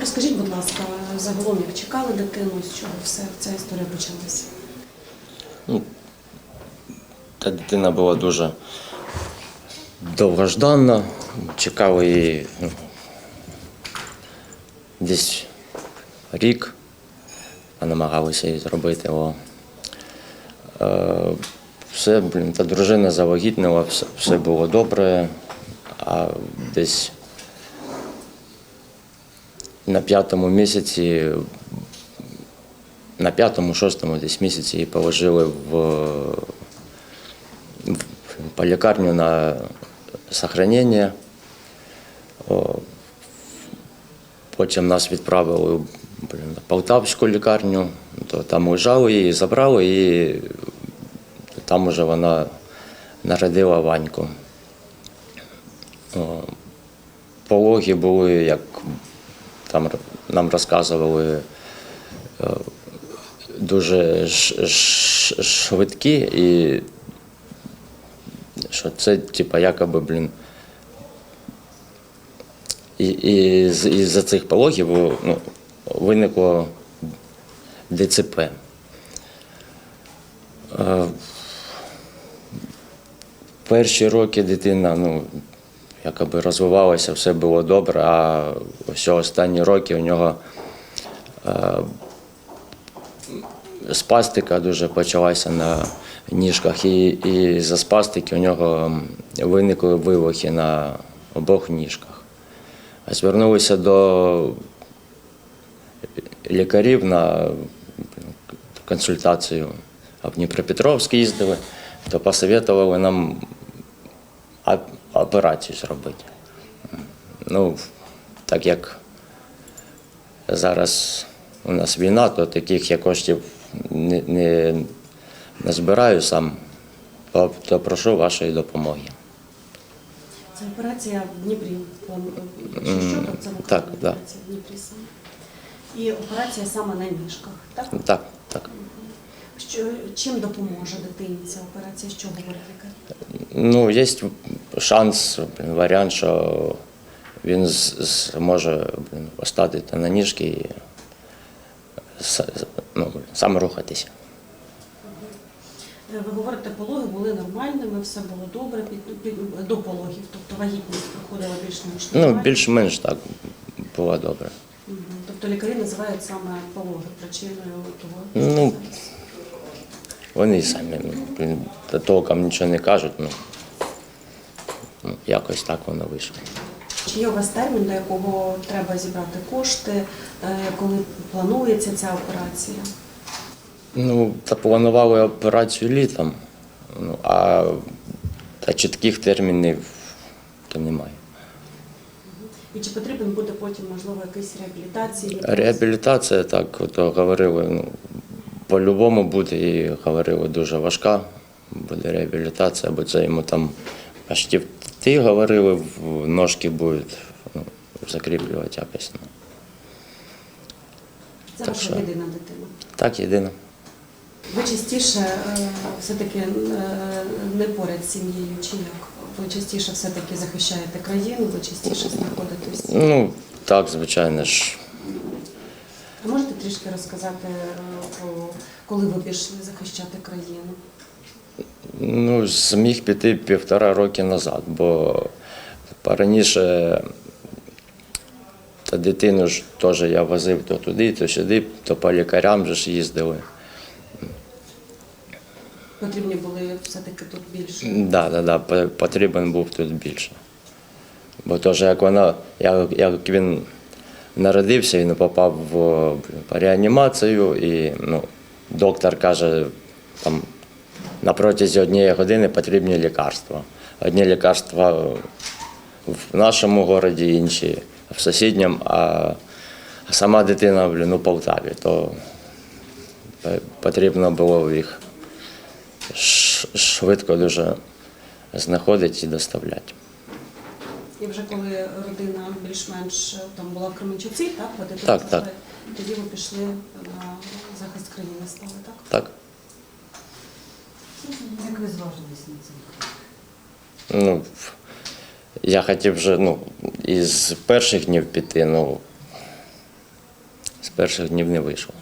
Розкажіть, будь ласка, загалом, як чекали дитину, з чого все ця історія почалася? Та дитина була дуже довгожданна. Чекали її ну, десь рік, а намагалися її зробити. О. Е, все, блін, та дружина завагітнила, все, все було добре, а десь на п'ятому місяці, на п'ятому, шостому десь місяці її положили в в полікарню на сохранення. Потім нас відправили в, Полтавську лікарню, то там лежали її, забрали і там уже вона народила Ваньку. Пологи були, як там нам розказували, е, дуже швидкі і що це, типа, якоби, блін. І, і з- із-за цих пологів ну, виникло ДЦП. Е, Перші роки дитина, ну, якоби розвивалася, все було добре, а ось останні роки у нього е, спастика дуже почалася на ніжках, і, і за спастики у нього виникли вивихи на обох ніжках. Звернулися до лікарів на консультацію в Дніпропетровськ їздили, то посоветували нам операцію зробити. Ну, так як зараз у нас війна, то таких я коштів не, не, не збираю сам, то, то прошу вашої допомоги. Це операція в Дніпрі. плану- Якщо що, то це так, да. операція в Дніпрі саме. І операція саме на ніжках, так? Так, так. Що, чим допоможе дитині ця операція? Що говорить лікар? Ну, є шанс, блін, варіант, що він зможе поставити на ніжки і ну, сам рухатися. Е, Ви говорите, пологи були нормальними, все було добре під, під, до пологів, тобто вагітність проходила більш-менш Ну, більш-менш так було добре. Тобто лікарі називають саме пологи причиною того. Ну, Вони самі ну, толком нічого не кажуть, ну якось так воно вийшло. Чи є у вас термін, до якого треба зібрати кошти, е, коли планується ця операція? Ну, та планували операцію літом, ну, а та чітких термінів то немає. І чи потрібен буде потім, можливо, якийсь реабілітації? Реабілітація, так, то говорили, ну, по-любому буде, і говорили, дуже важка буде реабілітація, бо це йому там аж ті, ті говорили, в ножки будуть ну, закріплювати якось. Ну. Це так ваша єдина дитина. Так, єдине. Ви частіше е, все-таки е, не поряд з сім'єю, чи як? Ви частіше все-таки захищаєте країну, ви частіше знаходитесь. Ну, так, звичайно ж. А можете трішки розказати е, коли ви пішли захищати країну? Ну, зміг піти півтора роки назад, бо раніше та дитину ж теж я возив то туди, то сюди, то по лікарям же ж їздили. Потрібні були все-таки тут більше. Да, да, да, потрібен був тут більше. Бо теж як вона, як, як він народився, він попав в реанімацію, і ну, доктор каже, на протязі однієї години потрібні лікарства. Одні лікарства в нашому місті, інші в сусідньому, а сама дитина блін, у Полтаві, то потрібно було їх швидко дуже знаходити і доставляти. І вже коли родина більш-менш е, там була в Кременчуці, так? Так, так. Тоді ви пішли на захист країни стали, так? Так? Як ви зважились на це? Ну, я хотів вже ну, із перших днів піти, ну, з перших днів не вийшло.